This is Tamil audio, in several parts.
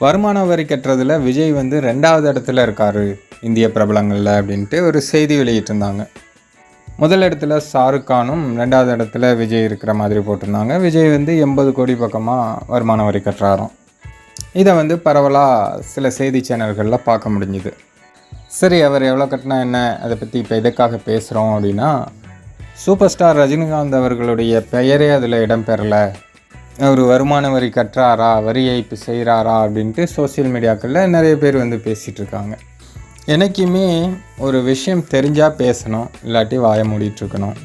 வருமான வரி கட்டுறதுல விஜய் வந்து ரெண்டாவது இடத்துல இருக்காரு இந்திய பிரபலங்களில் அப்படின்ட்டு ஒரு செய்தி வெளியிட்டிருந்தாங்க. முதல் இடத்துல ஷாருக் கானும் ரெண்டாவது இடத்துல விஜய் இருக்கிற மாதிரி போட்டிருந்தாங்க. விஜய் வந்து எண்பது கோடி பக்கமாக வருமான வரி கட்டுறாராம். இதை வந்து பரவலாக சில செய்தி சேனல்களில் பார்க்க முடிஞ்சுது. சரி அவர் எவ்வளோ கட்டினா என்ன? அதை பற்றி இப்போ எதுக்காக பேசுகிறோம் அப்படின்னா சூப்பர் ஸ்டார் ரஜினிகாந்த் அவர்களுடைய பெயரே அதில் இடம்பெறலை அவர் வருமான வரி கட்டுறாரா வரி ஏய்ப்பு செய்கிறாரா அப்படின்ட்டு சோஷியல் மீடியாக்களில் நிறைய பேர் வந்து பேசிகிட்டு இருக்காங்க. எனக்குமே ஒரு விஷயம் தெரிஞ்சால் பேசணும் இல்லாட்டி வாய மூடிட்டுருக்கணும்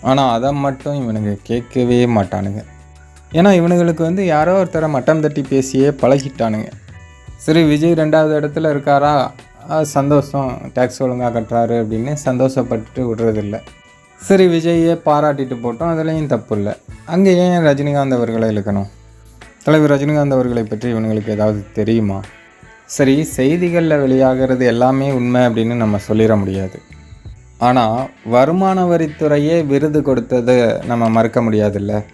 ஆனால் அதை மட்டும் இவனுங்க கேட்கவே மாட்டானுங்க. ஏன்னா இவனுங்களுக்கு வந்து யாரோ ஒருத்தரை மட்டம் தட்டி பேசியே பழகிட்டானுங்க. சரி விஜய் ரெண்டாவது இடத்துல இருக்காரா? சந்தோஷம் டேக்ஸ் ஒழுங்காக கட்டுறாரு அப்படின்னு சந்தோஷப்பட்டுட்டு விடுறதில்ல. சரி விஜயை பாராட்டிட்டு போட்டோம். அதுலேயும் தப்பு இல்லை அங்கே ஏன் ரஜினிகாந்த் அவர்களை இழுக்கணும்? தலைவர் ரஜினிகாந்த் அவர்களை பற்றி இவனுங்களுக்கு ஏதாவது தெரியுமா? சரி செய்திகளில் வெளியாகிறது எல்லாமே உண்மை அப்படின்னு நம்ம சொல்லிட முடியாது. ஆனால் வருமான வரித்துறையே விருது கொடுத்தது நம்ம மறுக்க முடியாதுல்ல?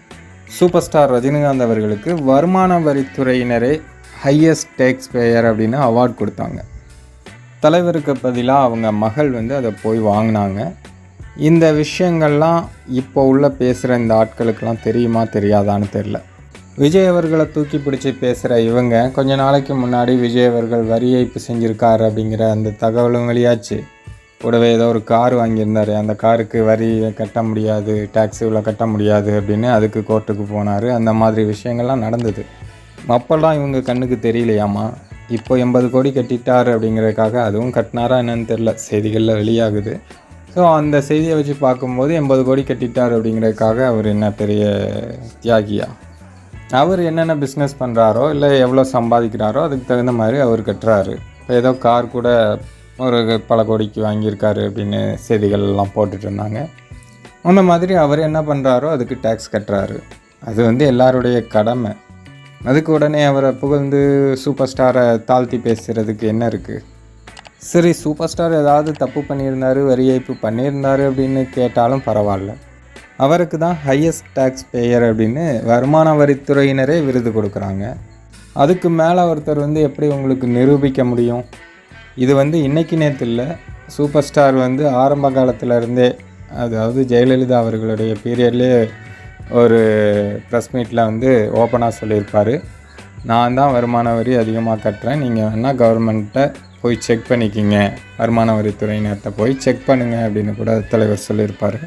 சூப்பர் ஸ்டார் ரஜினிகாந்த் அவர்களுக்கு வருமான வரித்துறையினரே ஹையஸ்ட் டேக்ஸ் பேயர் அப்படின்னு அவார்ட் கொடுத்தாங்க. தலைவருக்கு பதிலாக அவங்க மகள் வந்து அதை போய் வாங்கினாங்க. இந்த விஷயங்கள்லாம் இப்போ உள்ள பேசுகிற இந்த ஆட்களுக்கெல்லாம் தெரியுமா தெரியாதான்னு தெரில விஜய் அவர்களை தூக்கி பிடிச்சி பேசுகிற இவங்க கொஞ்ச நாளைக்கு முன்னாடி விஜய் அவர்கள் வரி ஏய்ப்பு செஞ்சுருக்காரு அப்படிங்கிற அந்த தகவலும் வெளியாச்சு. கூடவே ஏதோ ஒரு கார் வாங்கியிருந்தார். அந்த காருக்கு வரி கட்ட முடியாது டேக்ஸ் இவ்வளோ கட்ட முடியாது அப்படின்னு அதுக்கு கோர்ட்டுக்கு போனார். அந்த மாதிரி விஷயங்கள்லாம் நடந்தது. அப்போல்லாம் இவங்க கண்ணுக்கு தெரியலையாமா? இப்போ எண்பது கோடி கட்டிட்டார் அப்படிங்கிறதுக்காக அதுவும் கட்டினாரா என்னன்னு தெரில செய்திகளில் வெளியாகுது. ஸோ அந்த செய்தியை வச்சு பார்க்கும்போது எண்பது கோடி கட்டிட்டார் அப்படிங்கிறதுக்காக அவர் என்ன பெரிய தியாகியா? அவர் என்னென்ன பிஸ்னஸ் பண்ணுறாரோ இல்லை எவ்வளோ சம்பாதிக்கிறாரோ அதுக்கு தகுந்த மாதிரி அவர் கட்டுறாரு. இப்போ ஏதோ கார் கூட ஒரு பல கோடிக்கு வாங்கியிருக்காரு அப்படின்னு செய்திகள் எல்லாம் போட்டுட்டு இருந்தாங்க. அந்த மாதிரி அவர் என்ன பண்ணுறாரோ அதுக்கு டேக்ஸ் கட்டுறாரு. அது வந்து எல்லாருடைய கடமை. அதுக்கு உடனே அவரை புகழ்ந்து சூப்பர் ஸ்டாரை தாழ்த்தி பேசுகிறதுக்கு என்ன இருக்குது சரி சூப்பர் ஸ்டார் ஏதாவது தப்பு பண்ணியிருந்தாரு வரி ஏய்ப்பு பண்ணியிருந்தாரு அப்படின்னு கேட்டாலும் பரவாயில்ல. அவருக்கு தான் ஹையஸ்ட் டேக்ஸ் பேயர் அப்படின்னு வருமான வரித்துறையினரே விருது கொடுக்குறாங்க. அதுக்கு மேலே ஒருத்தர் வந்து எப்படி உங்களுக்கு நிரூபிக்க முடியும்? இது வந்து இன்றைக்கி நேற்று இல்லை சூப்பர் ஸ்டார் வந்து ஆரம்ப காலத்திலருந்தே அதாவது ஜெயலலிதா அவர்களுடைய பீரியட்லேயே ஒரு ப்ரெஸ் மீட்டில் வந்து ஓப்பனாக சொல்லியிருப்பார். நான் தான் வருமான வரி அதிகமாக கட்டுறேன் நீங்கள் வேணால் கவர்மெண்ட்டை போய் செக் பண்ணிக்கிங்க. வருமான வரித்துறையினர்கிட்ட போய் செக் பண்ணுங்க அப்படின்னு கூட தலைவர் சொல்லியிருப்பார்.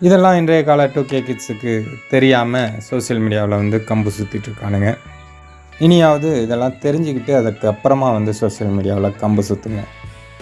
இதெல்லாம் இன்றைய கால டூ கே கிட்ஸுக்கு தெரியாமல் சோஷியல் மீடியாவில் வந்து கம்பு சுற்றிட்டு இருக்கானுங்க. இனியாவது இதெல்லாம் தெரிஞ்சுக்கிட்டு அதுக்கப்புறமா வந்து சோஷியல் மீடியாவில் கம்பு சுற்றுங்க